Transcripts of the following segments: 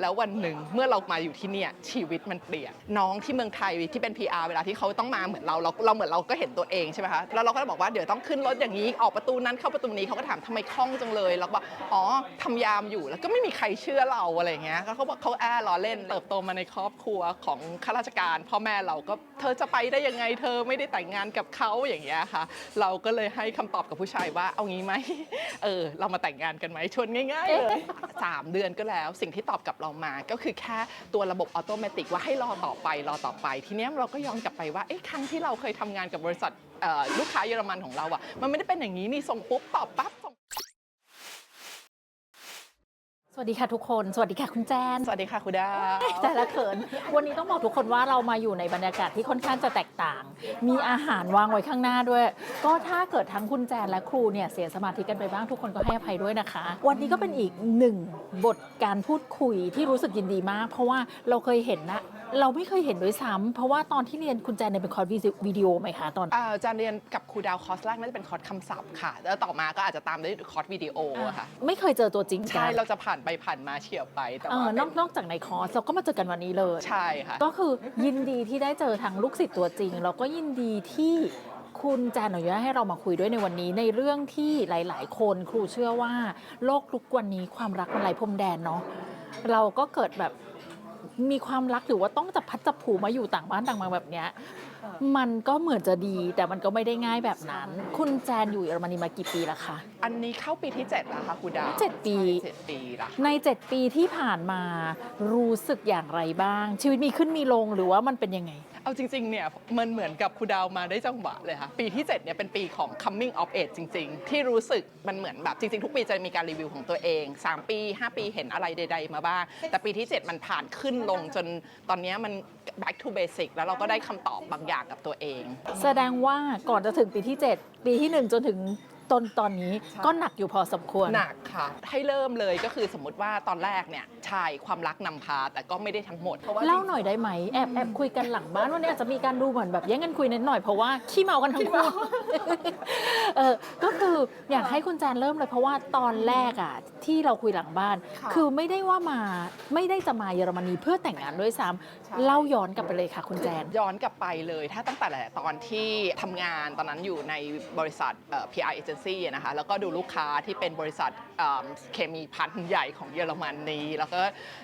แล้ววันหนึ่งเมื่อเรามาอยู่ที่เนี่ยชีวิตมันเปลี่ยน น้องที่เมืองไทยที่เป็น PR เวลาที่เขาต้องมาเหมือนเราเราเราเหมือนเราก็เห็นตัวเองใช่ไหมคะแล้วเราก็เลยบอกว่าเดี๋ยวต้องขึ้นรถอย่างนี้ออกประตูนั้นเข้าประตูนี้เขาก็ถามทำไมคล่องจังเลยเราก็บอกอ๋อทำยามอยู่แล้วก็ไม่มีใครเชื่อเราอะไรเงี้ยเขาบอกเขาแอบล้อเล่นเติบโตมาในครอบครัวของข้าราชการพ่อแม่เราก็เธอจะไปได้ยังไง เธอไม่ได้แต่งงานกับเขาอย่างเงี้ยค่ะ เราก็เลยให้คำตอบกับผู้ชายว่าเอางี้ไหมเออเรามาแต่งงานกันไหมชวนง่ายๆเลยสามเดือนก็แล้ว สิ่งที่ตอบกับเรามา ก็คือแค่ตัวระบบออโตเมติกว่าให้รอต่อไปรอต่อไป ทีเนี้ยเราก็ย้อนกลับไปว่าเอ้ครั้งที่เราเคยทำงานกับบริษัทลูกค้าเยอรมันของเราอะมันไม่ได้เป็นอย่างนี้นี่ส่งปุ๊บตอบปั๊บ ส่งสวัสดีค่ะทุกคน สวัสดีค่ะคุณแจน สวัสดีค่ะคุณดาแต่ละเขิน วันนี้ต้องบอกทุกคนว่าเรามาอยู่ในบรรยากาศที่ค่อนข้างจะแตกต่าง มีอาหารวางไว้ข้างหน้าด้วย ก็ถ้าเกิดทั้งคุณแจนและครูเนี่ยเสียสมาธิกันไปบ้างทุกคนก็ให้อภัยด้วยนะคะ วันนี้ก็เป็นอีกหนึ่งบทการพูดคุยที่รู้สึกยินดีมาก เพราะว่าเราเคยเห็นนะ เราไม่เคยเห็นด้วยซ้ำเพราะว่าตอนที่เรียนคุณแจนเนี่ยเป็นคอร์สวิดีโอไหมคะตอนอ่าอาจารย์เรียนกับครูดาวคอร์สแรกน่าจะเป็นคอร์สคำศัพท์ค่ะ แล้วต่อมาก็อาจจะตามด้วยคอร์สวิดีโออะค่ะ ไม่เคยเจอตัวจริงกัใช่นเราจะผ่านไปผ่านมาเฉียวไปแต่เอว่าอนอกนอกจากในคอร์สเราก็มาเจอกันวันนี้เลย ใช่ค่ะ ก็คือยินดีที่ได้เจอทางลูกศิษย์ตัวจริง แล้วก็ยินดีที่คุณแจนอนุญาตให้เรามาคุยด้วยในวันนี้ ในเรื่องที่หลาย ๆ คนครูเชื่อว่า โลกทุกวันนี้ความรักมันไร้พรมแดนเนาะเราก็เกิดแบบ มีความรักหรือว่าต้องจับพัดจับผูมาอยู่ต่างบ้านต่างเมืองแบบเนี้ยมันก็เหมือนจะดีแต่มันก็ไม่ได้ง่ายแบบนั้น คุณแจนอยู่เยอรมนีมากี่ปีแล้วคะอันนี้เข้าปีที่7แล้วค่ะครูดาวเจ็ดปีใช่เจ็ดปีละใน 7 ปีที่ผ่านมารู้สึกอย่างไรบ้าง ชีวิตมีขึ้นมีลงหรือว่ามันเป็นยังไง เอาจริงๆ เนี่ยมันเหมือนกับครูดาวมาได้จังหวะเลยค่ะ ปีที่ 7 เนี่ยเป็นปีของ coming of age จริง ๆ ที่รู้สึกมันเหมือนแบบจริง ๆ ทุกปีจะมีการรีวิวของตัวเอง 3 ปี 5 ปีเห็นอะไรใด ๆ มาบ้าง แต่ปีที่ 7 มันผ่านขึ้นลงจนตอนนี้มัน back to basic แล้วเราก็ได้คำตอบบางอย่างกับตัวเอง แสดงว่าก่อนจะถึงปีที่ 7 ปีที่ 1 จนถึง ตอนตอนนี้ใช่ก็หนักอยู่พอสมควร หนักค่ะ ให้เริ่มเลยก็คือสมมติว่าตอนแรกเนี่ยชายความรักนำพาแต่ก็ไม่ได้ทั้งหมดเพราะว่าเล่าหน่อยได้ไหมแอบแอบคุยกันหลังบ้านวันนี้อาจจะมีการดูเหมือนแบบแย่งกันคุยนิดหน่อยเพราะว่าขี้เมากันทั้งคู่เออก็คืออยากให้คุณแจนเริ่มเลยเพราะว่าตอนแรกอะที่เราคุยหลังบ้านค่ะคือไม่ได้ว่ามาไม่ได้จะมาเยอรมนีเพื่อแต่งงานด้วยซ้ใช่ำเล่าย้อนกลับไปเลยค่ะ คุณแจนย้อนกลับไปเลย ถ้าตั้งแต่ตอนที่ทำงานตอนนั้นอยู่ในบริษัทเอ่อ PR agency อะนะคะแล้วก็ดูลูกค้าที่เป็นบริษัทเคมีพันธุ์ใหญ่ของเยอรมนนีแล้วก็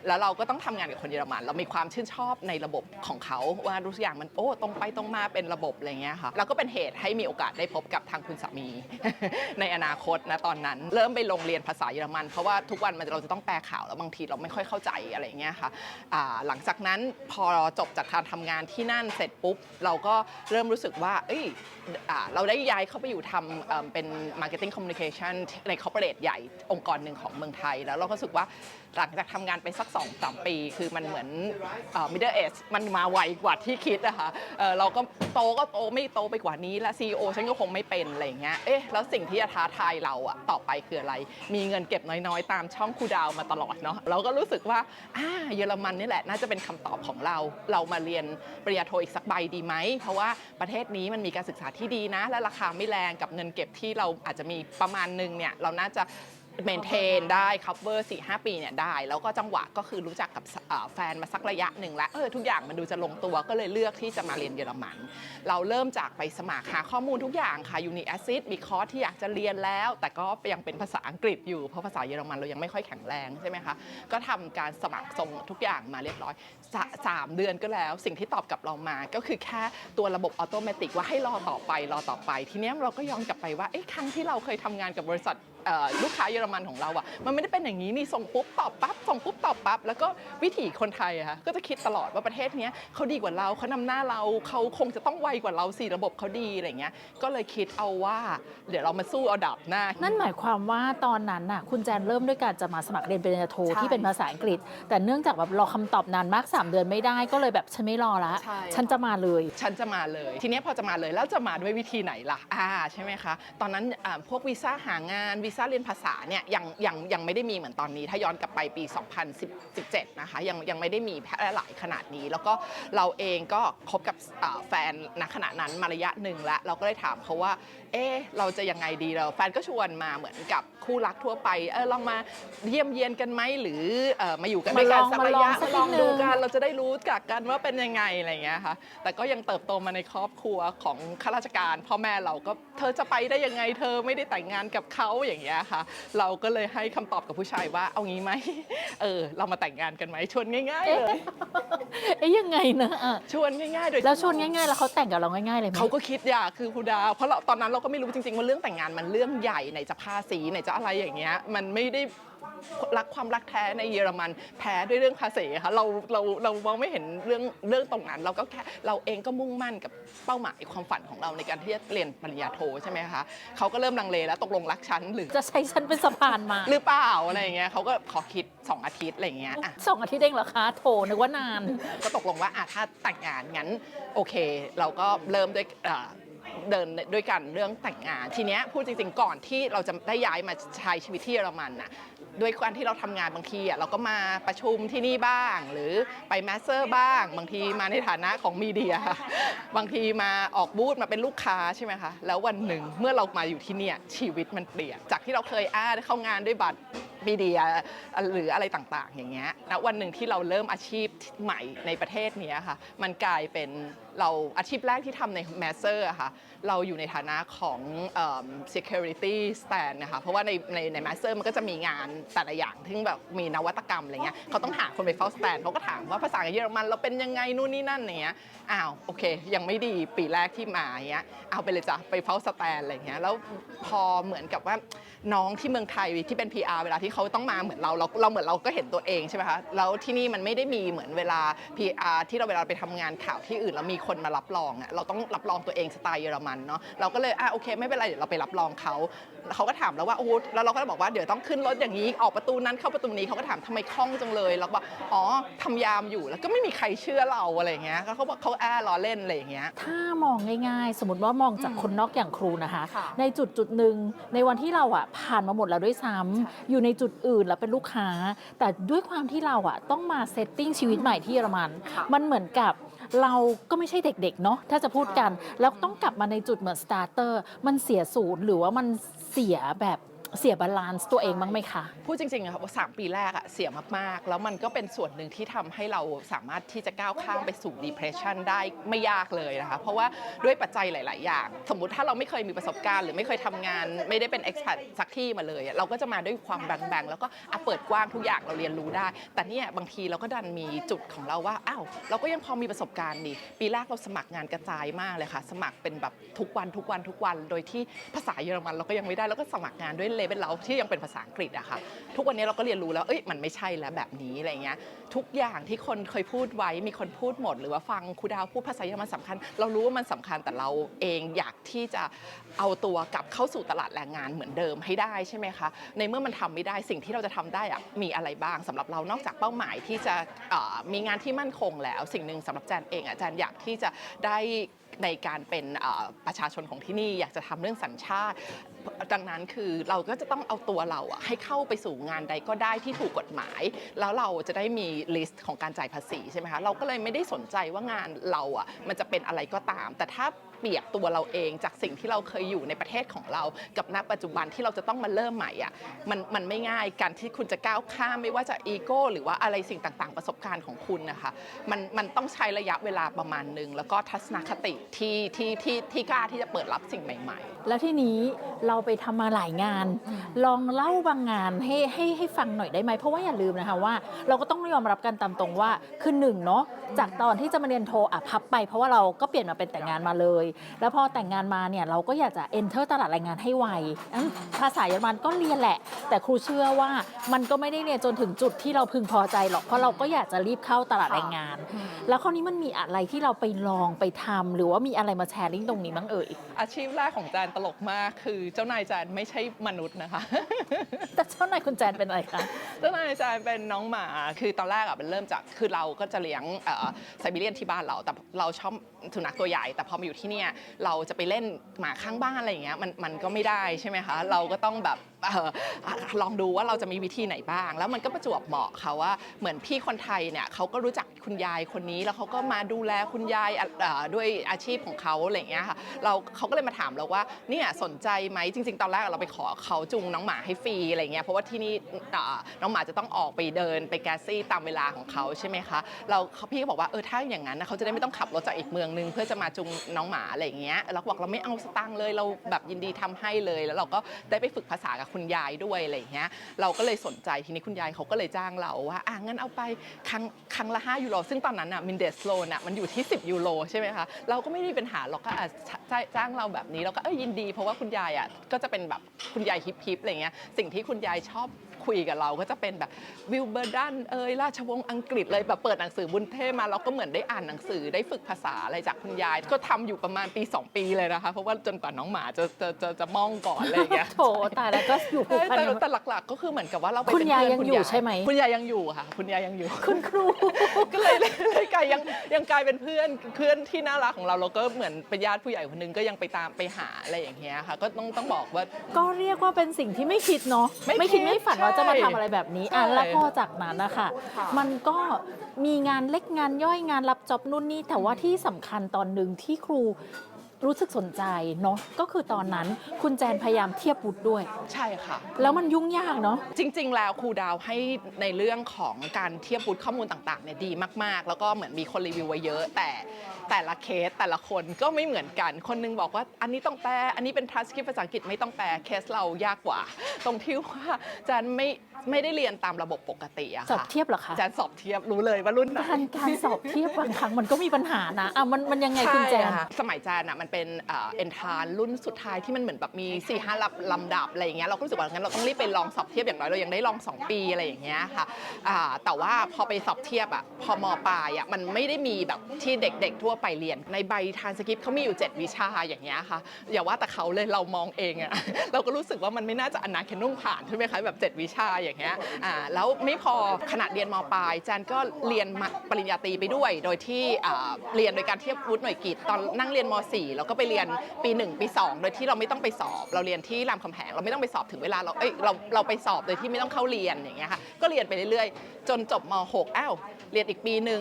แล้วเราก็ต้องทำงานกับคนเยอรมัน เรามีความชื่นชอบในระบบของเขาว่าทุกอย่างมันโอ้ตรงไปตรงมาเป็นระบบอะไรเงี้ยค่ะแล้วก็เป็นเหตุให้มีโอกาสได้พบกับทางคุณสามี ในอนาคตนะตอนนั้น เริ่มไปลงเรียนภาษาเยอรมัน เพราะว่าทุกวันมันเราจะต้องแปลข่าวแล้วบางทีเราไม่ค่อยเข้าใจอะไรเงี้ยค่ะหลังจากนั้นพอจบจากการทำงานที่นั่นเสร็จปุ๊บ เราก็เริ่มรู้สึกว่า เอ้ยอ่าเราได้ย้ายเข้าไปอยู่ทำเป็น Marketing Communication ใน corporate ใหญ่องค์กรหนึ่งของเมืองไทย แล้วเราก็รู้สึกว่าหลังจากทำงานไปสัก2อสปี คือมันเหมือนเอ่อ middle age มันมาไวกว่าที่คิดนะคะเอ่อเราก็โตก็โตไม่โตไปกว่านี้ และ CEO ฉันก็คงไม่เป็นอะไรอย่างเงี้ยเอ๊ะแล้วสิ่งที่จะท้าทายเราอะต่อไปคืออะไร มีเงินเก็บน้อยๆ ตามช่องคูดาวมาตลอดเนาะเราก็รู้สึกว่าอ่าเยอรมันนี่แหละน่าจะเป็นคำตอบของเรา เรามาเรียนปริญญาโทอีกสักใบดีไหม เพราะว่าประเทศนี้มันมีการศึกษาที่ดีนะ และราคาไม่แรงกับเงินเก็บที่เราอาจจะมีประมาณหนึงเนี่ยเราน่าจะ เมนเทนได้ cover 4 5 ปีเนี่ยได้ แล้วก็จังหวะก็คือรู้จักกับแฟนมาสักระยะหนึ่งแล้วเออทุกอย่างมันดูจะลงตัวก็เลยเลือกที่จะมาเรียนเยอรมัน เราเริ่มจากไปสมัครหาข้อมูลทุกอย่างค่ะยูนิแอซิดมีคอร์สที่อยากจะเรียนแล้ว แต่ก็ยังเป็นภาษาอังกฤษอยู่ เพราะภาษาเยอรมันเรายังไม่ค่อยแข็งแรงใช่ไหมคะก็ทำการสมัครส่งทุกอย่างมาเรียบร้อยสสามเดือนก็แล้ว สิ่งที่ตอบกลับเรามาก็คือแค่ตัวระบบออโตเมติกว่าให้รอต่อไปรอต่อไป ทีนี้เราก็ย้อนกลับไปว่าเอ๊ะครั้งที่เราเคยทำงานกับบริษัท ลูกค้าเยอรมันของเราอะมันไม่ได้เป็นอย่างนี้นี่ส่งปุ๊บตอบปั๊บส่งปุ๊บตอบปั๊บแล้วก็วิถีคนไทยอะค่ะก็จะคิดตลอดว่าประเทศเนี้ยเขาดีกว่าเราเขานำหน้าเราเขาคงจะต้องไวกว่าเราสิระบบเขาดีอะไรเงี้ยก็เลยคิดเอาว่า เดี๋ยวเรามาสู้เอาดับหน้า นั่นหมายความว่าตอนนั้นน่ะคุณแจนเริ่มด้วยการจะมาสมัครเรียนปริญญาโทใช่ที่เป็นภาษาอังกฤษ แต่เนื่องจากแบบรอคำตอบนานมาก 3 เดือนไม่ได้ก็เลยแบบฉันไม่รอละใช่ฉันจะมาเลย ฉันจะมาเลย ทีเนี้ยพอจะมาเลยแล้วจะมาด้วยวิธีไหนล่ะอ่าใช่ไหมคะ ตอนนั้นอ่าพวกวีซ่าหางานวีวีซ่าเรียนภาษาเนี่ยยังยังยังไม่ได้มีเหมือนตอนนี้ ถ้าย้อนกลับไปปี 2017 นะคะยังยังไม่ได้มีแพร่หลายขนาดนี้ แล้วก็เราเองก็คบกับอ่าแฟนณขณะนั้นมาระยะหนึ่งแล้วเราก็เลยถามเขาว่า เอ๊ะเราจะยังไงดีเราแฟนก็ชวนมาเหมือนกับคู่รักทั่วไปเออลองมาเยี่ยมเยียนกันไหมหรือเออมาอยู่กันด้วยกันสักระยะมาลองสักมาลองนิดนึงดูกันเราจะได้รู้จักกันว่าเป็นยังไงอะไรอย่างเงี้ยค่ะแต่ก็ยังเติบโตมาในครอบครัวของข้าราชการ พ่อแม่เราก็เธอจะไปได้ยังไงเธอไม่ได้แต่งงานกับเขาอย่างเงี้ยค่ะ เราก็เลยให้คำตอบกับผู้ชายว่าเอางี้ไหมเออเรามาแต่งงานกันไหมชวนง่ายๆเลยเอ๊ยยังไงนะอะชวนง่ายๆโดยแล้วชวนง่ายๆ แล้วเขาแต่งกับเราง่ายๆเลยไหม เขาก็คิดอยากคือครูดาวเพราะเราตอนนั้นเราก็ไม่รู้จริงๆว่าเรื่องแต่งงานมันเรื่องใหญ่ไหนจะภาษีไหนจะอะไรอย่างเงี้ยมันไม่ได้ รักความรักแท้ในเยอรมันแพ้ด้วยเรื่องภาษีค่ะเราเราเรามองไม่เห็นเรื่องเรื่องตรงนั้นเราก็แค่เราเองก็มุ่งมั่นกับเป้าหมายความฝันของเราในการที่จะเรียนปริญญาโทใช่ไหมคะเขาก็เริ่มลังเลแล้วตกลงรักฉันหรือจะใช้ฉันเป็นสะพานมา หรือเปล่าอะไรอย่างเงี้ยเขาก็ขอคิด 2 อาทิตย์อะไรอย่างเงี้ยอะสองอาทิตย์เองเหรอคะโถนึกว่านาน ก็ตกลงว่าอะถ้าแต่งงานงั้นโอเค เราก็เริ่มด้วยเอ่อเดินด้วยกันเรื่องแต่งงาน ทีเนี้ยพูดจริงๆก่อนที่เราจะได้ย้ายมาใช้ชีวิตที่เยอรมันน่ะ ด้วยการที่เราทำงานบางทีอะเราก็มาประชุมที่นี่บ้าง หรือไปแมสเซอร์บ้าง บางทีมาในฐานะของมีเดีย บางทีมาออกบูธมาเป็นลูกค้าใช่ไหมคะ แล้ววันหนึ่งเมื่อเรามาอยู่ที่เนี่ยชีวิตมันเปลี่ยน จากที่เราเคยอ้าเข้างานด้วยบัตรมีเดียหรืออะไรต่างๆ อย่างเงี้ยณวันหนึ่งที่เราเริ่มอาชีพใหม่ในประเทศนี้ค่ะ มันกลายเป็น เราอาชีพแรกที่ทำในแมสเซอร์ค่ะเราอยู่ในฐานะของ security stand นะคะเพราะว่าในในในแมสเซอร์มันก็จะมีงานแต่ละอย่างที่แบบมีนวัตกรรมอะไรเงี้ยเขาต้องหาคนไปเฝ้าสแตนเขาก็ถามว่าภาษาเยอรมันเราเป็นยังไงนู่นนี่นั่นอะไรเงี้ยอ้าวโอเค ยังไม่ดีปีแรกที่มาอย่างเงี้ยเอาไปเลยจ้ะไปเฝ้าสแตนอะไรเงี้ยแล้วพอเหมือนกับว่าน้องที่เมืองไทยที่เป็น PR เวลาที่เขาต้องมาเหมือนเราเราเราเหมือนเราก็เห็นตัวเองใช่ไหมคะแล้วที่นี่มันไม่ได้มีเหมือนเวลา PR ที่เราเวลาไปทำงานข่าวที่อื่นแล้วมีคนมารับรองอะเราต้องรับรองตัวเองสไตล์เยอรมันเนาะเราก็เลยอะโอเค ไม่เป็นไรเดี๋ยวเราไปรับรองเขาเขาก็ถามแล้วว่าโอ้โหแล้วเราก็บอกว่าเดี๋ยวต้องขึ้นรถอย่างนี้ออกประตูนั้นเข้าประตูนี้เขาก็ถามทำไมคล่องจังเลยเราก็บอกอ๋อทำยามอยู่แล้วก็ไม่มีใครเชื่อเราอะไรอย่างเงี้ยเขาบอกเขาแอบล้อเล่นอะไรอย่างเงี้ยถ้ามองง่ายๆ สมมติว่ามองจากคนนอกอย่างครูนะคะค่ะในจุดจุดหนึ่งในวันที่เราอะผ่านมาหมดแล้วด้วยซ้ำอยู่ในจุดอื่นแล้วเป็นลูกค้า แต่ด้วยความที่เราอะต้องมาเซตติ้งชีวิตใหม่ที่เยอรมันค่ะมันเหมือนกับ เราก็ไม่ใช่เด็กๆเนาะถ้าจะพูดกัน แล้วต้องกลับมาในจุดเหมือนสตาร์เตอร์มันเสียศูนย์หรือว่ามันเสียแบบ เสียบาลานซ์ตัวเองบ้างไหมคะ พูดจริงๆอะครับว่าสามปีแรกอะเสียมากๆ แล้วมันก็เป็นส่วนหนึ่งที่ทำให้เราสามารถที่จะก้าวข้ามไปสู่ depression ได้ไม่ยากเลยนะคะ เพราะว่าด้วยปัจจัยหลาย ๆ อย่าง สมมุติถ้าเราไม่เคยมีประสบการณ์ หรือไม่เคยทำงาน ไม่ได้เป็น expat สักที่มาเลยอะเราก็จะมาด้วยความแบงๆ แล้วก็อะเปิดกว้างทุกอย่างเราเรียนรู้ได้ แต่เนี่ยบางทีเราก็ดันมีจุดของเราว่าอ้าวเราก็ยังพอมีประสบการณ์ดีปีแรกเราสมัครงานกระจายมากเลยค่ะ สมัครเป็นแบบทุกวันทุกวันทุกวัน โดยที่ภาษาเยอรมันเราก็ยังไม่ได้แล้วก็สมัครงานด้วยเลเวลเราที่ยังเป็นภาษาอังกฤษอะค่ะทุกวันนี้เราก็เรียนรู้แล้วเอ้ยมันไม่ใช่แล้วแบบนี้อะไรเงี้ยทุกอย่างที่คนเคยพูดไว้มีคนพูดหมด หรือว่าฟังครูดาวพูดภาษาเยอรมันสำคัญ เรารู้ว่ามันสำคัญแต่เราเองอยากที่จะเอาตัวกลับเข้าสู่ตลาดแรงงานเหมือนเดิมให้ได้ใช่ไหมคะในเมื่อมันทำไม่ได้สิ่งที่เราจะทำได้อะมีอะไรบ้างสำหรับเรานอกจากเป้าหมายที่จะมีงานที่มั่นคงแล้ว สิ่งหนึ่งสำหรับแจนเองอะแจนอยากที่จะได้ในการเป็นประชาชนของที่นี่อยากจะทำเรื่องสัญชาติ ดังนั้นคือเราก็จะต้องเอาตัวเราให้เข้าไปสู่งานใดก็ได้ที่ถูกกฎหมาย แล้วเราจะได้มีลิสต์ของการจ่ายภาษีใช่ไหมคะเราก็เลยไม่ได้สนใจว่างานเราอะมันจะเป็นอะไรก็ตาม แต่ถ้า เปรียบตัวเราเองจากสิ่งที่เราเคยอยู่ในประเทศของเรา กับณปัจจุบันที่เราจะต้องมาเริ่มใหม่อะมันมันไม่ง่ายการที่คุณจะก้าวข้ามไม่ว่าจะอีโก้หรือว่าอะไรสิ่งต่างๆ ประสบการณ์ของคุณนะคะมันมันต้องใช้ระยะเวลาประมาณหนึ่งแล้วก็ทัศนคติที่ที่ที่ที่กล้าที่จะเปิดรับสิ่งใหม่ ๆ แล้วที่นี้เราไปทำมาหลายงาน ลองเล่าบางงานให้ให้ให้ฟังหน่อยได้ไหมเพราะว่าอย่าลืมนะคะว่า เราก็ต้องยอมรับกันตามตรงว่าคือหนึ่งเนาะจากตอนที่จะมาเรียนโทอะพับไปเพราะว่าเราก็เปลี่ยนมาเป็นแต่งงานมาเลยแล้วพอแต่งงานมาเนี่ยเราก็อยากจะ enter ตลาดแรงงานให้ไวงั้นภาษาเยอรมันก็เรียนแหละ แต่ครูเชื่อว่ามันก็ไม่ได้เรียนจนถึงจุดที่เราพึงพอใจหรอกเพราะเราก็อยากจะรีบเข้าตลาดแรงงาน แล้วคราวนี้มันมีอะไรที่เราไปลองไปทำหรือว่ามีอะไรมาแชร์ลิงก์ตรงนี้บ้างเอ่ยอาชีพแรกของแจนตลกมากคือเจ้านายแจนไม่ใช่มนุษย์นะคะ แต่เจ้านายคุณแจนเป็นอะไรคะเจ้านายแจนเป็นน้องหมาคือตอนแรกอะมันเริ่มจากคือเราก็จะเลี้ยงไซบีเรียนที่บ้านเราแต่เราชอบสุนัขตัวใหญ่แต่พอมาอยู่ที่เนี่ยเราจะไปเล่นหมาข้างบ้านอะไรอย่างเงี้ยมันมันก็ไม่ได้ใช่ไหมคะเราก็ต้องแบบ ลองดูว่าเราจะมีวิธีไหนบ้าง แล้วมันก็ประจวบเหมาะค่ะว่าเหมือนพี่คนไทยเนี่ยเขาก็รู้จักคุณยายคนนี้แล้วเขาก็มาดูแลคุณยายด้วยอาชีพของเขาอะไรอย่างเงี้ยค่ะเราเขาก็เลยมาถามเราว่าเนี่ยสนใจไหมจริง ๆ ตอนแรกเราไปขอเขาจูงน้องหมาให้ฟรีอะไรเงี้ยเพราะว่าที่นี่น้องหมาจะต้องออกไปเดินไปแกสซี่ตามเวลาของเขาใช่ไหมคะเราพี่ก็บอกว่าเออถ้าอย่างนั้นนะเขาจะได้ไม่ต้องขับรถจากอีกเมืองนึงเพื่อจะมาจูงน้องหมาอะไรอย่างเงี้ยเราบอกเราไม่เอาสตางค์เลยเราแบบยินดีทำให้เลย แล้วเราก็ได้ไปฝึกภาษากับคุณยายด้วยอะไรอย่างเงี้ยเราก็เลยสนใจทีนี้คุณยายเขาก็เลยจ้างเราว่าอะงั้นเอาไปครั้งครั้งละ5ยูโรซึ่งตอนนั้นอะมินเดสโลนอะมันอยู่ที่ 10ยูโรใช่ไหมคะเราก็ไม่ได้เปัญหาเราก็อะจ้างเราแบบนี้เราก็เออยินดี เพราะว่าคุณยายอะก็จะเป็นแบบคุณยายฮิปฮิปอะไรเงี้ยสิ่งที่คุณยายชอบ คุยกับเราก็จะเป็นแบบวิลเบอร์ดันเอยราชวงศ์อังกฤษเลยแบบเปิดหนังสือบุญเทพมาเราก็เหมือนได้อ่านหนังสือได้ฝึกภาษาอะไรจากคุณยาย ก็ทำอยู่ประมาณปี 2 ปีเลยนะคะ เพราะว่าจนกว่าน้องหมาจะจะจะจะม่องก่อนอะไรอย่างเงี้ยโถตายแล้วก็อยู่ผูกใช่พันแต่กันแต่หลัก ๆ ก็คือเหมือนกับว่าเราไปคุณเป็นยายเพื่อนยังคุณอยู่ใช่ไหมคุณยายยังอยู่ค่ะ คุณยายยังอยู่ คุณครูก็เลยเลยกลายยังยังกลายเป็นเพื่อนเพื่อนที่น่ารักของเราเราก็เหมือนเป็นญาติผู้ใหญ่คนหนึงก็ยังไปตามไปหาอะไรอย่างเงี้ยค่ะ ก็ต้องต้องบอกว่า ก็เรียกว่าเป็นสิ่งที่ไม่คิดเนาะไม่คิดคิดไม่ฝันว่าจะมาทำอะไรแบบนี้อะใช่แล้วพอจากนั้นนะคะมันก็มีงานเล็กงานย่อยงานรับจ็อบนู่นนี่แต่ว่าที่สำคัญตอนหนึ่งที่ครู รู้สึกสนใจเนาะก็คือตอนนั้นคุณแจนพยายามเทียบวุฒิด้วย ใช่ค่ะ แล้วมันยุ่งยากเนาะจริง ๆ แล้วครูดาวให้ในเรื่องของการเทียบวุฒิข้อมูลต่างๆเนี่ยดีมาก ๆ แล้วก็เหมือนมีคนรีวิวไว้เยอะ แต่แต่ละเคสแต่ละคนก็ไม่เหมือนกัน คนนึงบอกว่าอันนี้ต้องแปลอันนี้เป็นทรานสคริปต์ภาษาอังกฤษไม่ต้องแปลเคสเรายากกว่า ตรงที่ว่าจันไม่ ไม่ได้เรียนตามระบบปกติอะสอบค่ะเทียบเหรอคะจันสอบเทียบรู้เลยว่ารุ่นไหน การการสอบเทียบบางครั้งมันก็มีปัญหานะอะมันมันยังไงคุณแจนใช่ค่ะสมัยแจนอะมันเป็นเอ็นทานรุ่นสุดท้ายที่มันเหมือนแบบมี4ี่ห้าลำลำดับอะไรอย่างเงี้ยเราก็รู้สึกว่างั้นเราต้องรีบไปลองสอบเทียบอย่างน้อยเรายังได้ลอง 2 ปีอะไรอย่างเงี้ยค่ะอ่าแต่ว่าพอไปสอบเทียบอะพอมปลายอะมันไม่ได้มีแบบที่เด็กๆทั่วไปเรียน ในใบทานสคริปต์เขามีอยู่ 7 วิชาอย่างเงี้ยค่ะอย่าว่าแต่เขาเลยเรามองเองอะเราก็รู้สึกว่ามันไม่น่าจะอนาเคนุ่งผ่านใช่ไหมคะแบบ 7 วิชาอย่างเงี้ยอ่าแล้วไม่พอขณะเรียนมปลายแจนก็เรียนปริญญาตรีไปด้วย โดยที่อ่าเรียนโดยการเทียบวุฒิหน่วยกิตตอนนั่งเรียนม .4 แล้วก็ไปเรียนปี 1 ปี 2 โดยที่เราไม่ต้องไปสอบ เราเรียนที่รามคำแหงเราไม่ต้องไปสอบถึงเวลาเราเอ้ยเราเราไปสอบโดยที่ไม่ต้องเข้าเรียนอย่างเงี้ยค่ะก็เรียนไปเรื่อยๆ จนจบม .6 อ้าวเรียนอีกปีหนึ่ง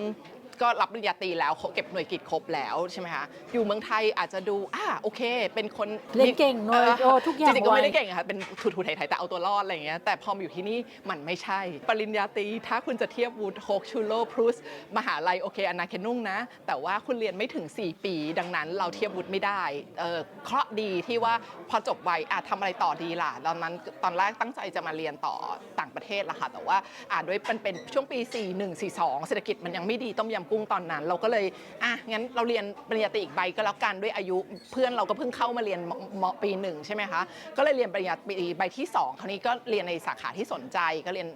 ก็รับปริญญาตรีแล้วเก็บหน่วยกิตครบแล้วใช่ไหมคะอยู่เมืองไทยอาจจะดูอ่าโอเค เป็นคนเรียนเก่งหน่อยโอ้ทุกอย่างจริงๆก็ไม่ได้ไวเก่งอะค่ะเป็นถูๆไถๆแต่เอาตัวรอดอะไรอย่างเงี้ยแต่พอมาอยู่ที่นี่มันไม่ใช่ ปริญญาตรีถ้าคุณจะเทียบวูดโฮกชูโลพรุสมหาลัยโอเคอนาเคนุ่งนะ แต่ว่าคุณเรียนไม่ถึง 4 ปี ดังนั้นเราเทียบวุฒิไม่ได้เออเคราะห์ดีที่ว่าพอจบไวอาจทำอะไรต่อดีล่ะตอนนั้นตอนแรกตั้งใจจะมาเรียนต่อต่างประเทศละค่ะแต่ว่าอ่าด้วยมันเป็นช่วงปี 41 42 เศรษฐกิจมันยังไม่ดีต้มยำกุ้งตอนนั้น เราก็เลยอะงั้นเราเรียนปริญญาตรีอีกใบก็แล้วกันด้วยอายุ เพื่อนเราก็เพิ่งเข้ามาเรียนมปีหนึ่งใช่ไหมคะก็เลยเรียนปริญญาตรีใบที่สองคราวนี้ก็เรียนในสาขาที่สนใจก็เรียน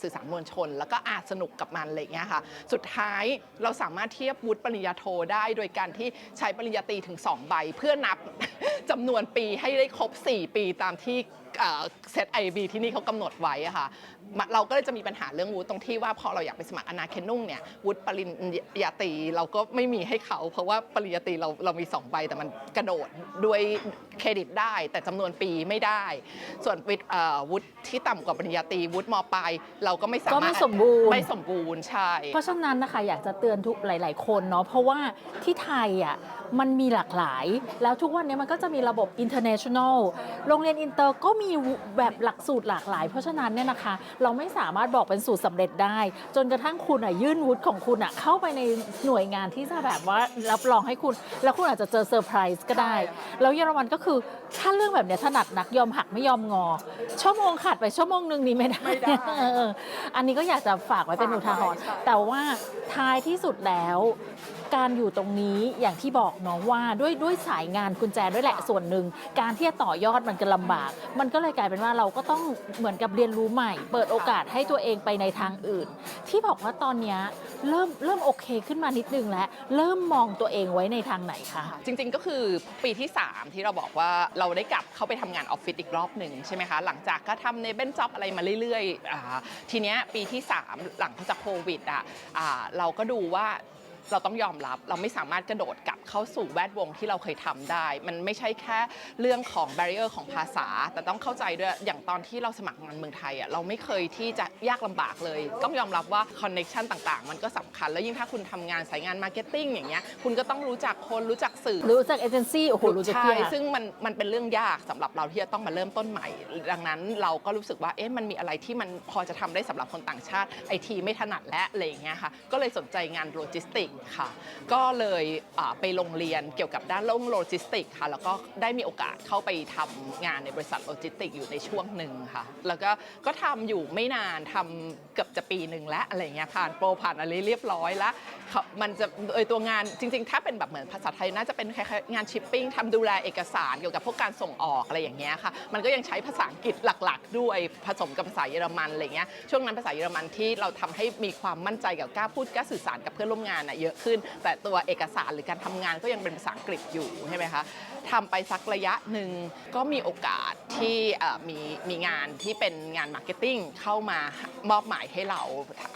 สื่อสารมวลชน แล้วก็อาสนุกกับมันอะไรอย่างเงี้ยค่ะสุดท้ายเราสามารถเทียบวุฒิปริญญาโทได้โดยการที่ใช้ปริญญาตรีถึง 2 ใบ เพื่อนับจำนวนปีให้ได้ครบ 4 ปีตามที่ เซตไอบีที่นี่เขากำหนดไว้อะค่ะมาเราก็เลยจะมีปัญหาเรื่องวุฒิตรงที่ว่าพอเราอยากไปสมัครอนาเคนุ่งเนี่ยวุฒิปริญญาตรีเราก็ไม่มีให้เขา เพราะว่าปริญญาตรีเราเรามี2ใบแต่มันกระโดดด้วยเครดิตได้ แต่จำนวนปีไม่ได้ ส่วนวิทย์เอ่อวุฒิที่ต่ำกว่าปริญญาตรีวุฒิมปลายเราก็ไม่สามารถก็ไม่สมบูรณ์ไม่สมบูรณ์ใช่ เพราะฉะนั้นนะคะอยากจะเตือนทุกหลาย ๆ คนเนาะเพราะว่าที่ไทยอะ มันมีหลากหลาย แล้วทุกวันนี้มันก็จะมีระบบ international โรงเรียนอินเตอร์ก็มีแบบหลักสูตรหลากหลาย เพราะฉะนั้นเนี่ยนะคะ เราไม่สามารถบอกเป็นสูตรสำเร็จได้ จนกระทั่งคุณอะยื่นวุฒิของคุณอะเข้าไปในหน่วยงานที่จะแบบว่ารับรองให้คุณ แล้วคุณอาจจะเจอเซอร์ไพรส์ก็ได้ แล้วเยอรมันก็คือถ้าเรื่องแบบเนี้ยถนัดนักยอมหักไม่ยอมงอ ชั่วโมงขาดไปชั่วโมงหนึ่งนี้ไม่ได้ไม่ได้เออเอออันนี้ก็อยากจะฝากไว้เป็นอุทาหรณ์ฝากไว้ใช่แต่ว่าท้ายที่สุดแล้ว การอยู่ตรงนี้อย่างที่บอกเนาะว่าด้วยด้วยสายงานกุญแจด้วยแหละส่วนหนึ่ง การที่จะต่อยอดมันก็ลำบาก มันก็เลยกลายเป็นว่าเราก็ต้องเหมือนกับเรียนรู้ใหม่ เปิดโอกาสให้ตัวเองไปในทางอื่น ที่บอกว่าตอนเนี้ยเริ่มเริ่มโอเคขึ้นมานิดนึงแล้ว เริ่มมองตัวเองไว้ในทางไหนคะจริงๆก็คือปีที่ 3 ที่เราบอกว่าเราได้กลับเข้าไปทำงานออฟฟิศอีกรอบหนึ่งใช่ไหมคะ หลังจากก็ทำในเบนจ็อบอะไรมาเรื่อยๆอ่าทีเนี้ยปีที่ 3 หลังจากโควิดอะอ่าเราก็ดูว่า เราต้องยอมรับเราไม่สามารถกระโดดกลับเข้าสู่แวดวงที่เราเคยทำได้ มันไม่ใช่แค่เรื่องของ b บ r r i e r ของภาษา แต่ต้องเข้าใจด้วยอย่างตอนที่เราสมัครงานเมืองไทยอะเราไม่เคยที่จะยากลำบากเลย ต้องยอมรับว่าคอนเน็ชันต่างๆ มันก็สำคัญ แล้วยิ่งถ้าคุณทำงานสายงานมาร์เก็ตติ้งอย่างเงี้ยคุณก็ต้องรู้จักคนรู้จักสื่อ รู้จักเอเจนซี่โอ้โหรู้จักใช่เพียซึ่งมันมันเป็นเรื่องยากสำหรับเราที่จะต้องมาเริ่มต้นใหม่ ดังนั้นเราก็รู้สึกว่าเอ๊ะมันมีอะไรที่มันพอจะทำได้สำหรับคนต่างชาติไอทีไม่ถนัดและอะไรอย่างเงี้ยค่ะก็เลยสนใจงานโลจิสติกค่ะ ก็เลยไปลงเรียนเกี่ยวกับด้านโลงโลจิสติกค่ะ แล้วก็ได้มีโอกาสเข้าไปทำงานในบริษัทโลจิสติกอยู่ในช่วงหนึ่งค่ะ แล้วก็ก็ทำอยู่ไม่นานทำเกือบจะปีหนึ่งแล้วอะไรเงี้ยผ่านโปรผ่านอะไรเรียบร้อยแล้วมันจะโดยตัวงานจริง ๆ ถ้าเป็นแบบเหมือนภาษาไทยน่าจะเป็นคล้ายๆงานชิปปิ้งทำดูแลเอกสารเกี่ยวกับพวกการส่งออกอะไรอย่างเงี้ยค่ะ มันก็ยังใช้ภาษาอังกฤษหลักๆ ด้วยผสมกับภาษาเยอรมันอะไรเงี้ยช่วงนั้นภาษาเยอรมันที่เราทำให้มีความมั่นใจกับกล้าพูดกล้าสื่อสารกับเพื่อนร่วมงานน่ะเยอะขึ้น แต่ตัวเอกสารหรือการทำงานก็ยังเป็นภาษาอังกฤษอยู่ใช่ไหมคะทำไปสักระยะหนึ่งก็มีโอกาสที่มีมีงานที่เป็นงานมาร์เก็ตติ้งเข้ามามอบหมายให้เรา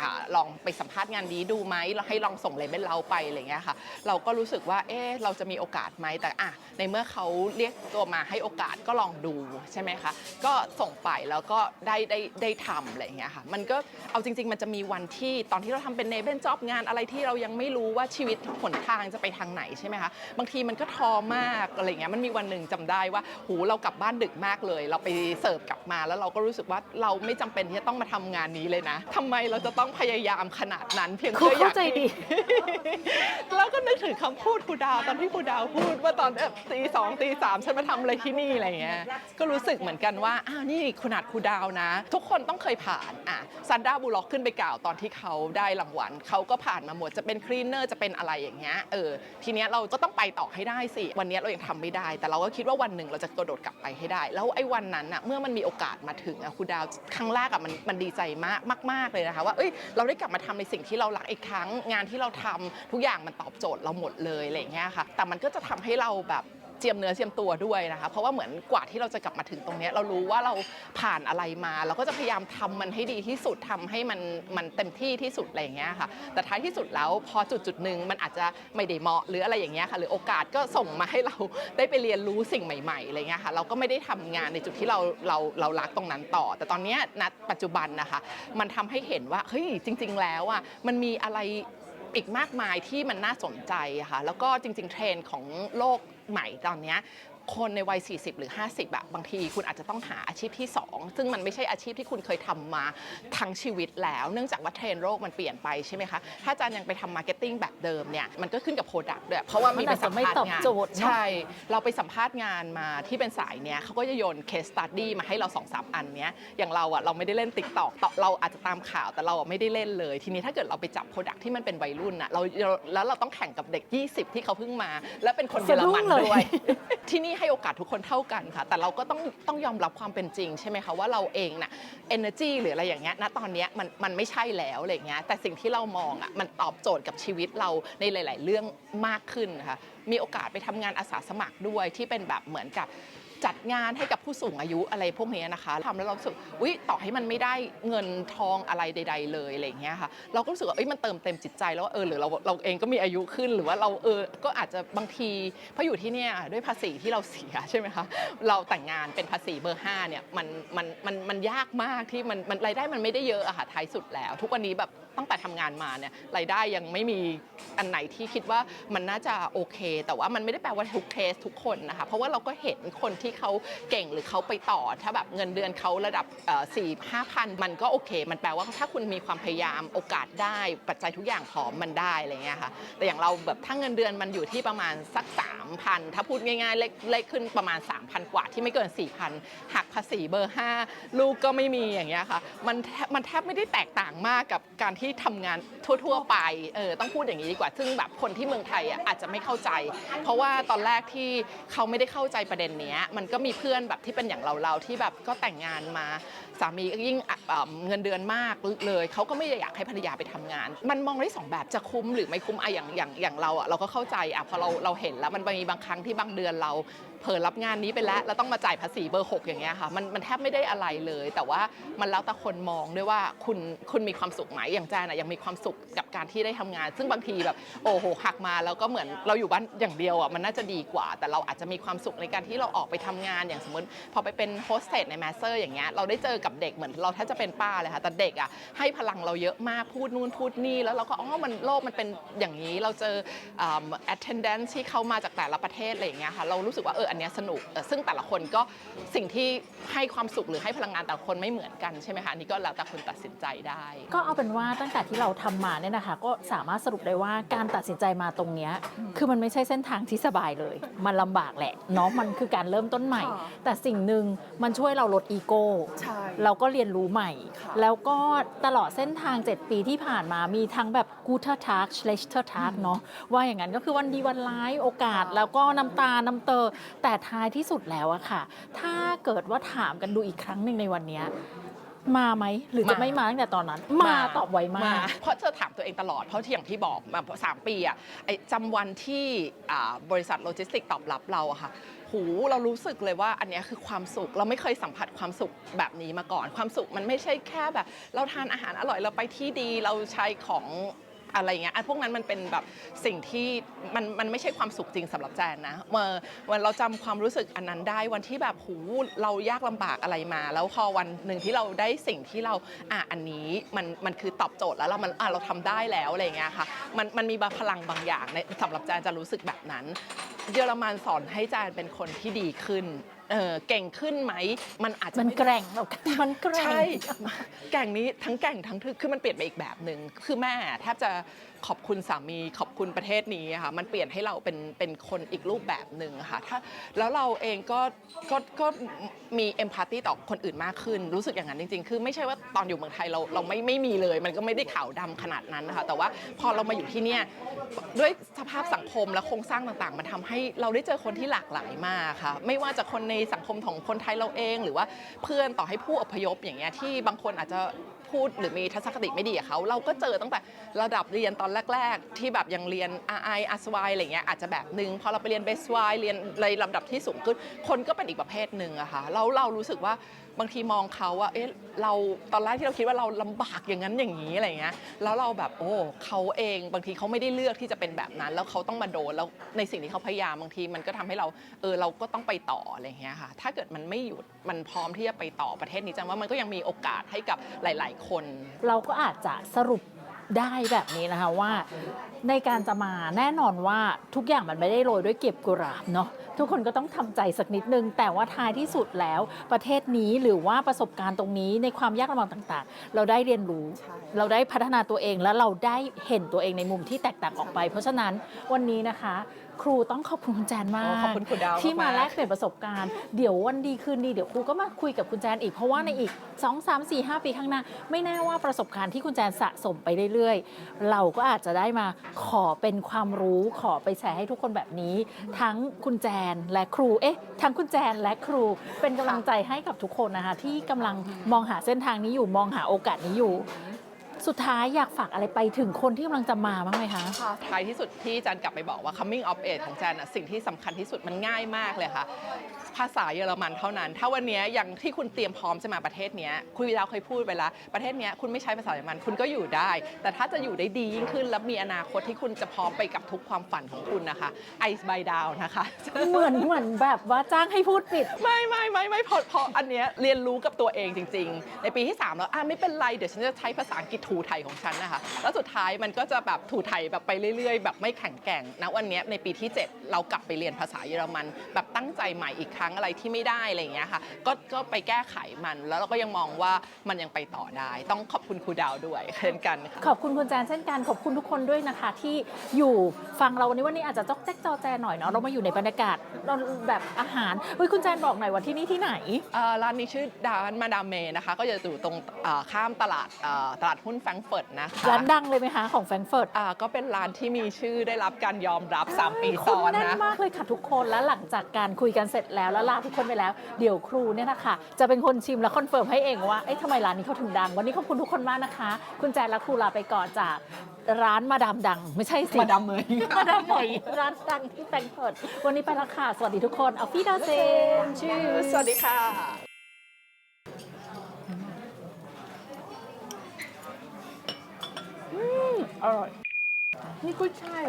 อลองไปสัมภาษณ์งานนี้ดูไหมให้ลองส่งเลเบลเราไปอะไรเงี้ยค่ะ เราก็รู้สึกว่าเอ๊ะเราจะมีโอกาสไหมแต่อะในเมื่อเขาเรียกตัวมาให้โอกาสก็ลองดูใช่ไหมคะก็ส่งไปแล้วก็ได้ได้ได้ทำอะไรเงี้ยค่ะมันก็เอาจริง ๆ มันจะมีวันที่ตอนที่เราทำเป็นเนเบนจ็อบงานอะไรที่เรายังไม่รู้ว่าชีวิตหนทางจะไปทางไหนใช่ไหมคะบางทีมันก็ท้อมากอะไรอย่างเงี้ยมันมีวันหนึ่งจำได้ว่าหูเรากลับบ้านดึกมากเลย เราไปเสิร์ฟกลับมาแล้วเราก็รู้สึกว่าเราไม่จำเป็นที่จะต้องมาทำงานนี้เลยนะทำไมเราจะต้องพยายามขนาดนั้น เพียงเขาเพื่ออยากเข้าใจดีแล้วก็นึกถึงคำพูดครูดาวตอนที่ครูดาวพูดว่าตอนแบบตีสองตีสามฉันมาทำอะไรที่นี่อะไรเงี้ยก็รู้สึกเหมือนกันว่าอ้าวนี่ขนาดครูดาวนะ ทุกคนต้องเคยผ่านอะซันด้าบูล็อกขึ้นไปกล่าวตอนที่เขาได้รางวัลเขาก็ผ่านมาหมดจะเป็นคลีนเนอร์จะเป็นอะไรอย่างเงี้ยเออทีเนี้ยเราก็ต้องไปต่อให้ได้สิ วันเนี้ยเรายังทำไม่ได้ แต่เราก็คิดว่าวันหนึ่งเราจะกระโดดกลับไปให้ได้ แล้วไอ้วันนั้นอะเมื่อมันมีโอกาสมาถึงอะครูดาวครั้งแรกอะมันมันดีใจมากมาก ๆเลยนะคะว่าเอ้ยเราได้กลับมาทำในสิ่งที่เรารักอีกครั้ง งานที่เราทำทุกอย่างมันตอบโจทย์เราหมดเลยอะไรเงี้ยค่ะแต่มันก็จะทำให้เราแบบ เจียมเนื้อเจียมตัวด้วยนะคะเพราะว่าเหมือนกว่าที่เราจะกลับมาถึงตรงนี้เรารู้ว่าเราผ่านอะไรมา เราก็จะพยายามทำมันให้ดีที่สุดทำให้มันมันเต็มที่ที่สุดอะไรอย่างเงี้ยค่ะ แต่ท้ายที่สุดแล้วพอจุดจุดหนึ่งมันอาจจะไม่ได้เหมาะหรืออะไรอย่างเงี้ยค่ะ หรือโอกาสก็ส่งมาให้เราได้ไปเรียนรู้สิ่งใหม่ๆอะไรเงี้ยค่ะเราก็ไม่ได้ทำงานในจุดที่เราเราเรารักตรงนั้นต่อ แต่ตอนนี้ณปัจจุบันนะคะ มันทำให้เห็นว่าเฮ้ยจริง ๆ แล้วอะมันมีอะไรอีกมากมายที่มันน่าสนใจค่ะแล้วก็จริง ๆ เทรนด์ของโลก ใหม่ตอนเนี้ย คนในวัย 40 หรือ 50อะบางทีคุณอาจจะต้องหาอาชีพที่ 2 ซึ่งมันไม่ใช่อาชีพที่คุณเคยทำมาทั้งชีวิตแล้ว เนื่องจากว่าเทรนด์โลกมันเปลี่ยนไปใช่ไหมคะ ถ้าอาจารย์ยังไปทำมาร์เก็ตติ้งแบบเดิมเนี่ยมันก็ขึ้นกับโปรดักต์ด้วยเพราะว่ามีไปสัมภาษณ์มันอาจจะไม่ตอบงานโจทย์เนอะใช่ เราไปสัมภาษณ์งานมาที่เป็นสายเนี้ยเขาก็จะโยน case study มาให้เรา2อสอันเนี้ยอย่างเราอะเราไม่ได้เล่นติ๊กตอกเราอาจจะตามข่าวแต่เราอะไม่ได้เล่นเลย ทีนี้ถ้าเกิดเราไปจับ Product ที่มันเป็นวัยรุ่นอะเราเราแล้วเราต้องแข่งกับเด็ก 20 ที่เขาเพิ่งมา และเป็นคนเยอรมันสะดุ้งเลยด้วย ที่นี่ให้โอกาสทุกคนเท่ากันค่ะ แต่เราก็ต้องต้องยอมรับความเป็นจริง ใช่ไหมคะว่าเราเองน่ะ energy หรืออะไรอย่างเงี้ยณตอนเนี้ยมันมันไม่ใช่แล้วอะไรเงี้ยแต่สิ่งที่เรามองอะมันตอบโจทย์กับชีวิตเราในหลาย ๆ เรื่องมากขึ้นค่ะมีโอกาสไปทำงานอาสาสมัครด้วยที่เป็นแบบเหมือนกับ จัดงานให้กับผู้สูงอายุอะไรพวกนี้นะคะทำแล้วเราสึกอุ๊ยต่อให้มันไม่ได้เงินทองอะไรใด ๆ เลยอะไรอย่างเงี้ยค่ะ เราก็รู้สึกว่าเอ้ยมันเติมเต็มจิตใจแล้วเออหรือเราเราเองก็มีอายุขึ้นหรือว่าเราเออก็อาจจะบางทีเพราะอยู่ที่เนี่ยด้วยภาษีที่เราเสียใช่ไหมคะเราแต่งงานเป็นภาษีเบอร์ห้าเนี่ยมันมันมันมันยากมากที่มันมันรายได้มันไม่ได้เยอะอะค่ะท้ายสุดแล้ว ทุกวันนี้แบบ ตั้งแต่ทำงานมาเนี่ยรายได้ยังไม่มีอันไหนที่คิดว่ามันน่าจะโอเค แต่ว่ามันไม่ได้แปลว่าทุกเคสทุกคนนะคะเพราะว่าเราก็เห็นคนที่เขาเก่งหรือเขาไปต่อ ถ้าแบบเงินเดือนเขาระดับสี่ห้าพันมันก็โอเค มันแปลว่าถ้าคุณมีความพยายามโอกาสได้ปัจจัยทุกอย่างพร้อมมันได้อะไรเงี้ยค่ะแต่อย่างเราแบบถ้าเงินเดือนมันอยู่ที่ประมาณสัก 3,000 ถ้าพูดง่ายๆ เลขเลขขึ้นประมาณ 3,000 กว่าที่ไม่เกิน 4,000 หักภาษีเบอร์ 5 ลูกก็ไม่มีอย่างเงี้ยค่ะมันแทบมันแทบไม่ได้แตกต่างมากกับการที่ที่ทำงานทั่ว ๆ ไปเออต้องพูดอย่างนี้ดีกว่า ซึ่งแบบคนที่เมืองไทยอะอาจจะไม่เข้าใจ เพราะว่าตอนแรกที่เขาไม่ได้เข้าใจประเด็นเนี้ยมันก็มีเพื่อนแบบที่เป็นอย่างเราเราๆที่แบบก็แต่งงานมา สามีก็ยิ่งอะเงินเดือนมากเลยเขาก็ไม่ได้อยากให้ภรรยาไปทำงาน มันมองได้สองแบบจะคุ้มหรือไม่คุ้มอะอย่างอย่างอย่างเราอะเราก็เข้าใจอะพอเราเราเห็นแล้วมันมีบางครั้งที่บางเดือนเราเผลอรับงานนี้ไปแล้วแล้วต้องมาจ่ายภาษีเบอร์ 6 อย่างเงี้ยค่ะมันมันแทบไม่ได้อะไรเลย แต่ว่ามันแล้วแต่คนมองด้วยว่าคุณคุณมีความสุขไหมอย่างแจนอะยังมีความสุขกับการที่ได้ทำงาน ซึ่งบางทีแบบโอ้โหหักมาแล้วก็เหมือนเราอยู่บ้านอย่างเดียวอะมันน่าจะดีกว่า แต่เราอาจจะมีความสุขในการที่เราออกไปทำงานอย่างสมมติพอไปเป็นโฮสเตสในแมสเซอร์อย่างเงี้ยเราได้เจอกับเด็กเหมือนเราแทบจะเป็นป้าเลยค่ะแต่เด็กอะให้พลังเราเยอะมากพูดนู่นพูดนี่แล้วเราก็อ๋อมันโลกมันเป็นอย่างนี้เราเจออ่า attendance ที่เข้ามาจากแต่ละประเทศอะไรอย่างเงี้ยค่ะเรารู้สึกว่าเอออันเนี้ยสนุกเออซึ่งแต่ละคนก็สิ่งที่ให้ความสุขหรือให้พลังงานแต่ละคนไม่เหมือนกันใช่ไหมคะอันนี้ก็แล้วแต่คนตัดสินใจได้ ก็เอาเป็นว่าตั้งแต่ที่เราทำมาเนี่ยนะคะ ก็สามารถสรุปได้ว่าการตัดสินใจมาตรงเนี้ยคือมันไม่ใช่เส้นทางที่สบายเลย มันลำบากแหละเนาะมันคือการเริ่มต้นใหม่ค่ะแต่สิ่งหนึ่งมันช่วยเราลดอีโก้ใช่เราก็เรียนรู้ใหม่ค่ะแล้วก็ตลอดเส้นทาง 7 ปีที่ผ่านมามีทั้งแบบ good tag schlechter tag เนาะว่าอย่างนั้นก็คือวันดีวันร้ายโอกาสค่ะแล้วก็น้ำตา น้ำเตอแต่ท้ายที่สุดแล้วอะค่ะ ถ้าเกิดว่าถามกันดูอีกครั้งหนึ่งในวันเนี้ยมาไหมหรือจะมาไม่มาตั้งแต่ตอนนั้น มาตอบไวมาก เพราะเธอถามตัวเองตลอด เพราะที่อย่างที่บอกมาสามปีอะไอ้จำวันที่อ่าบริษัทโลจิสติกตอบรับเราอะค่ะ หูเรารู้สึกเลยว่าอันนี้คือความสุขเราไม่เคยสัมผัสความสุขแบบนี้มาก่อน ความสุขมันไม่ใช่แค่แบบ เราทานอาหารอร่อยเราไปที่ดีเราใช้ของ อะไรเงี้ยไอ้พวกนั้นมันเป็นแบบสิ่งที่มันมันไม่ใช่ความสุขจริงสำหรับแจนนะเมื่อวันเราจำความรู้สึกอันนั้นได้วันที่แบบหูเรายากลำบากอะไรมา แล้วพอวันหนึ่งที่เราได้สิ่งที่เราอะอันนี้มันมันคือตอบโจทย์แล้วเรามันอะเราทำได้แล้วอะไรเงี้ยค่ะมันมันมีพลังบางอย่างในสำหรับแจนจะรู้สึกแบบนั้น เยอรมันสอนให้แจนเป็นคนที่ดีขึ้น เออเก่งขึ้นไหม มันอาจจะมันไแกร่งแล้วกันมันแกร่ง ใช่ แก่งนี้ทั้งแก่งทั้งทึกคือมันเปลี่ยนไปอีกแบบหนึ่งคือแม่แทบจะ ขอบคุณสามีขอบคุณประเทศนี้ค่ะมันเปลี่ยนให้เราเป็นเป็นคนอีกรูปแบบหนึ่งค่ะถ้าแล้วเราเองก็ก็ก็มีเอมพัตตีต่อคนอื่นมากขึ้น รู้สึกอย่างนั้นจริง ๆ คือไม่ใช่ว่าตอนอยู่เมืองไทยเราเราไม่ไม่มีเลย มันก็ไม่ได้ขาวดำขนาดนั้นนะคะแต่ว่าพอเรามาอยู่ที่เนี่ยด้วยสภาพสังคมและโครงสร้างต่างๆ มันทำให้เราได้เจอคนที่หลากหลายมากค่ะไม่ว่าจะคนในสังคมของคนไทยเราเอง หรือว่าเพื่อนต่อให้ผู้อพยพอย่างเงี้ยที่บางคนอาจจะพูดหรือมีทัศนคติไม่ดีกับเขาเราก็เจอตั้งแต่ระดับเรียนตอนแรก ๆ ที่แบบยังเรียน RI RSY อะไรเงี้ยอาจจะแบบนึงพอเราไปเรียน Base Y เรียนในลำดับที่สูงขึ้น คนก็เป็นอีกประเภทหนึ่งอะค่ะแล้วเรารู้สึกว่าบางทีมองเขาว่าเอ๊ะเราตอนแรกที่เราคิดว่าเราลำบากอย่างนั้นอย่างนี้อะไรเงี้ยแล้วเราแบบโอ้เขาเองบางทีเขาไม่ได้เลือกที่จะเป็นแบบนั้น แล้วเขาต้องมาโดนแล้วในสิ่งที่เขาพยายามบางทีมันก็ทำให้เราเออเราก็ต้องไปต่ออะไรเงี้ยค่ะถ้าเกิดมันไม่หยุดมันพร้อมที่จะไปต่อประเทศนี้จังว่ามันก็ยังมีโอกาสให้กับหลาย ๆ คน เราก็อาจจะสรุป ได้แบบนี้นะคะว่าในการจะมาแน่นอนว่าทุกอย่างมันไม่ได้โรยด้วยเก็บกุหลาบเนาะทุกคนก็ต้องทำใจสักนิดนึง แต่ว่าท้ายที่สุดแล้วประเทศนี้หรือว่าประสบการณ์ตรงนี้ในความยากลำบากต่างๆ เราได้เรียนรู้ใช่เราได้พัฒนาตัวเองและเราได้เห็นตัวเองในมุมที่แตกต่างออกไป เพราะฉะนั้นวันนี้นะคะ ครูต้องขอบคุณคุณแจนมากโอ้ขอบคุณครูดาวที่มามากๆ แลกเปลี่ยนประสบการณ์ เดี๋ยววันดีคืนดีเดี๋ยวครูก็มาคุยกับคุณแจนอีกเพราะว่าในอีก 2 3 4 5 ปีข้างหน้า ไม่แน่ว่าประสบการณ์ที่คุณแจนสะสมไปเรื่อยๆ เราก็อาจจะได้มาขอเป็นความรู้ขอไปแชร์ให้ทุกคนแบบนี้ ทั้งคุณแจนและครูเอ๊ะทั้งคุณแจนและครูเป็นกำลังใจให้กับทุกคนนะคะที่กำลังมองหาเส้นทางนี้อยู่มองหาโอกาสนี้อยู่ สุดท้ายอยากฝากอะไรไปถึงคนที่กำลังจะมาบ้างไหมคะ ท้ายที่สุดที่จันกลับไปบอกว่า coming of age ของจันอะสิ่งที่สำคัญที่สุดมันง่ายมากเลยค่ะ ภาษาเยอรมันเท่านั้น ถ้าวันเนี้ยอย่างที่คุณเตรียมพร้อมจะมาประเทศเนี้ยคุณวิดาวเคยพูดไปแล้วประเทศเนี้ยคุณไม่ใช้ภาษาเยอรมันคุณก็อยู่ได้ แต่ถ้าจะอยู่ได้ดียิ่งขึ้น และมีอนาคตที่คุณจะพร้อมไปกับทุกความฝันของคุณนะคะ ice by down นะคะ เหมือนเหมือนแบบว่าจ้างให้พูดปิด ไม่ไม่ไม่ไม่พอพออันเนี้ยเรียนรู้กับตัวเองจริง ๆ ในปีที่ 3 แล้วอะไม่เป็นไรเดี๋ยวฉันจะใช้ภาษาอังกฤษถููไทยของฉันนะคะ แล้วสุดท้ายมันก็จะแบบถูไทยแบบไปเรื่อย ๆ แบบไม่แข็งแกร่งนะวันนี้ในปีที่ 7 เรากลับไปเรียนภาษาเยอรมัน แบบตั้งใจใหม่อีกครั้งอะไรที่ไม่ได้อะไรอย่างเงี้ยค่ะก็ก็ไปแก้ไขมันแล้วเราก็ยังมองว่ามันยังไปต่อได้ ต้องขอบคุณครูดาวด้วยเช่นกันค่ะขอบคุณคุณแจนเช่นกันขอบคุณทุกคนด้วยนะคะ ที่อยู่ฟังเราวันนี้วันนี้อาจจะจอกแจ๊กจอแจหน่อยเนาะเรามาอยู่ในบรรยากาศเราแบบอาหารเฮ้ยคุณแจนบอกหน่อยว่าที่นี่ที่ไหนร้านนี้ชื่อร้านมาดามเมนะคะ ก็จะอยู่ตรงข้ามตลาดตลาดหุ้นแฟรงก์เฟิร์ตนะคะร้านดังเลยไหมคะของแฟรงก์เฟิร์ตอ่าก็เป็นร้านที่มีชื่อได้รับการยอมรับ 3 ปีซ้อนแน่นนะมากเลยค่ะทุกคนแล้วหลังจากการคุยกันเสร็จแล้วแล้วลาทุกคนไปแล้ว เดี๋ยวครูเนี่ยนะคะจะเป็นคนชิมและคอนเฟิร์มให้เองว่าเอ๊ะทำไมร้านนี้เขาถึงดัง วันนี้ขอบคุณทุกคนมากนะคะ คุณแจนและครูลาไปก่อนจากร้านมาดามดัง ไม่ใช่สิมาดามเมยมาดามเหมยร้านดังที่แฟรงก์เฟิร์ตวันนี้ไปและค่ะสวัสดีทุกคนเอาฟีดาเซนชื่อสวัสดีค่ะ อร่อย นี่กุ้ยช่าย